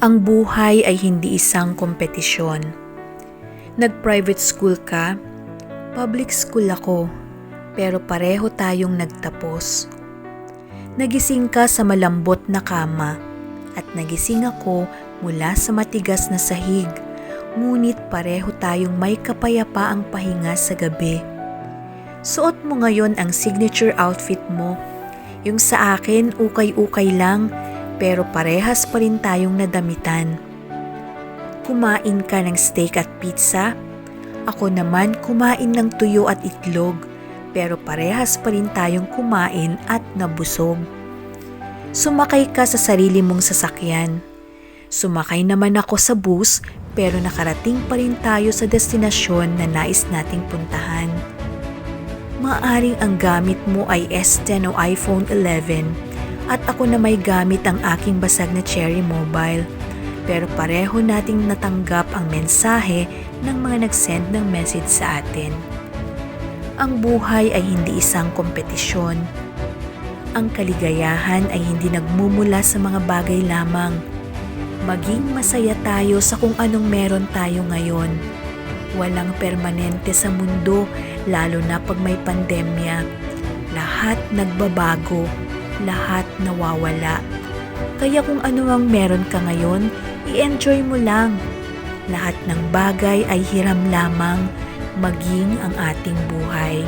Ang buhay ay hindi isang kompetisyon. Nag-private school ka, public school ako, pero pareho tayong nagtapos. Nagising ka sa malambot na kama at nagising ako mula sa matigas na sahig, ngunit pareho tayong may kapayapaang pahinga sa gabi. Suot mo ngayon ang signature outfit mo. Yung sa akin, ukay-ukay lang, pero parehas pa rin tayong nadamitan. Kumain ka ng steak at pizza. Ako naman kumain ng tuyo at itlog, pero parehas pa rin tayong kumain at nabusog. Sumakay ka sa sarili mong sasakyan. Sumakay naman ako sa bus, pero nakarating pa rin tayo sa destinasyon na nais nating puntahan. Maaring ang gamit mo ay S10 o iPhone 11 at ako na may gamit ang aking basag na Cherry Mobile. Pero pareho nating natanggap ang mensahe ng mga nag-send ng message sa atin. Ang buhay ay hindi isang kompetisyon. Ang kaligayahan ay hindi nagmumula sa mga bagay lamang. Maging masaya tayo sa kung anong meron tayo ngayon. Walang permanente sa mundo, lalo na pag may pandemya. Lahat nagbabago, lahat nawawala. Kaya kung ano ang meron ka ngayon, i-enjoy mo lang. Lahat ng bagay ay hiram lamang, maging ang ating buhay.